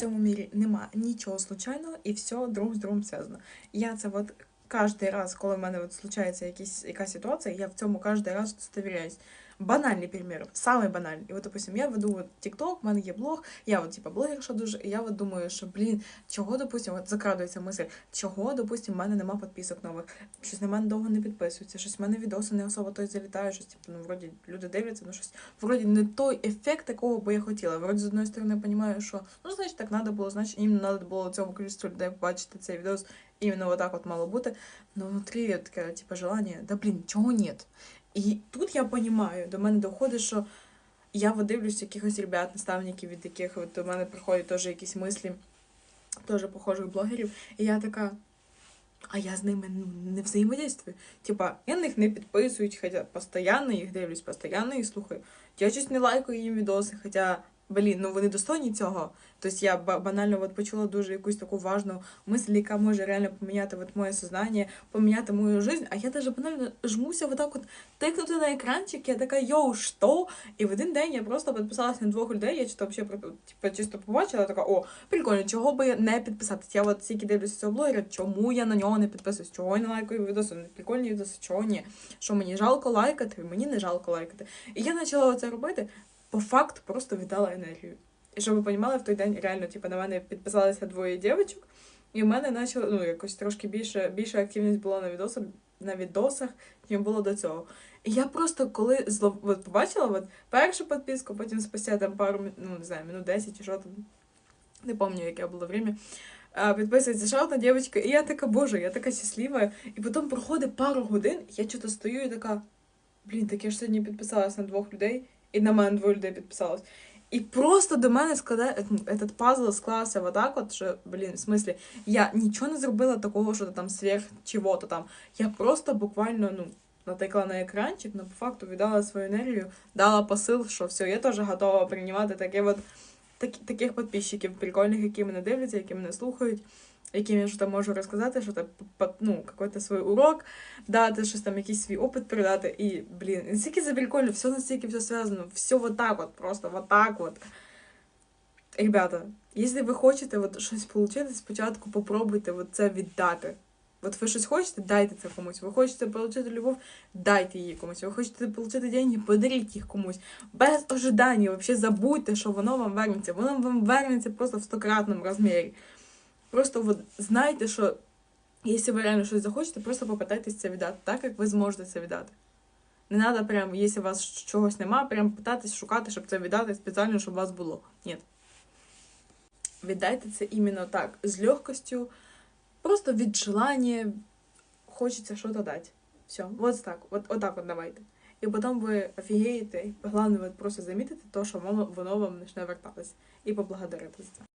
цьому мірі нема нічого случайного і все друг з другом зв'язано. Я це от кожен раз, коли в мене от случається якісь, якась ситуація, я в цьому кожен раз удостоверяюсь. Банальний примір, самий банальний. І от, допустим, я веду TikTok, в мене є блог, я от, типа, блогерша дуже, і я от думаю, що, блін, чого, допустим, от закрадується мисль, чого, допустим, в мене нема підписок нових, щось на мене довго не підписується, щось в мене відоси не особо той залітають, щось, типу, ну, вроді, люди дивляться, ну, щось, вроді, не той ефект, якого би я хотіла. Вроді, з одної сторони, я розумію, що, ну, значить, так треба було, значить, їм треба було цьому кількістю людей побачити цей відос, іменно отак от мало бути. Но внутрі таке, типу, желання, да, блін, чого нет? І тут я розумію, до мене доходить, що я дивлюсь якихось ребят, наставників, від яких от до мене приходять теж якісь мислі, теж похожих блогерів, і я така. А я з ними ну, не взаємодействую. Типа, я на них не підписують, хоча постійно їх дивлюсь, постійно їх слухаю. Я щось не лайкаю їм відоси, хоча, блін, ну вони достойні цього. Тобто я банально от почула дуже якусь таку важну мисль, яка може реально поміняти от моє сознання, поміняти мою жизнь, а я даже банально жмуся вот так от тикнути на екранчик, я така, йоу, що? І в один день я просто підписалась на двох людей, я чисто типу, чисто побачила, така, о, прикольно, чого би не підписатись? Я от стільки дивлюся цього блогера, чому я на нього не підписуюсь, чого я не лайкаю відоси, не прикольні відоси, чого ні? Що мені жалко лайкати, мені не жалко лайкати. І я почала це робити, по факту просто віддала енергію. І щоб ви розуміли, в той день реально, типу, на мене підписалися двоє дівчаток, і в мене почало, ну, якось трошки більше, більше активність була на відосах, на відосах, ніж було до цього. І я просто коли злов... от побачила от, першу підписку, потім спустя там пару, ну, не знаю, минут 10 чи що там, не пам'ятаю, яке було время, підписується ще одна дівчинка, і я така, боже, я така щаслива. І потім проходить пару годин, я чого стою і така, блін, так я ж сьогодні підписалась на двох людей, і на мене двоє людей підписалось. І просто до мене складає ну, этот пазл склався вот так от, що, блін, в смислі, я нічого не зробила такого, що там сверх чого-то там. Я просто буквально, ну, натикла на екранчик, но по факту віддала свою енергію, дала посил, що все, я теж готова приймати таке от, так, таких підписчиків прикольних, які мене дивляться, які мене слухають, яким я щось можу розказати, що ну, какой-то свій урок дати, щось там, якийсь свій опит передати. І, блін, настільки це прикольно, все настільки все зв'язано, все вот так от, просто вот так от. Ребята, якщо ви хочете от щось отримати, спочатку попробуйте от це віддати. От ви щось хочете, дайте це комусь. Ви хочете отримати любов, дайте її комусь. Ви хочете отримати деньги, подаріть їх комусь. Без ожидання, взагалі забудьте, що воно вам вернеться. Воно вам вернеться просто в стократному розмірі. Просто от знайте, що якщо ви реально щось захочете, просто попитайтесь це віддати, так як ви зможете це віддати. Не треба прям, якщо у вас чогось нема, прям питатись, шукати, щоб це віддати спеціально, щоб у вас було. Ні. Віддайте це іменно так, з легкостю, просто від желання хочеться щось дати. Все, вот так, вот, вот так от давайте. І потім ви офігієте, головне, ви просто замітите те, що воно вам почне вертатись. І поблагодарите за це.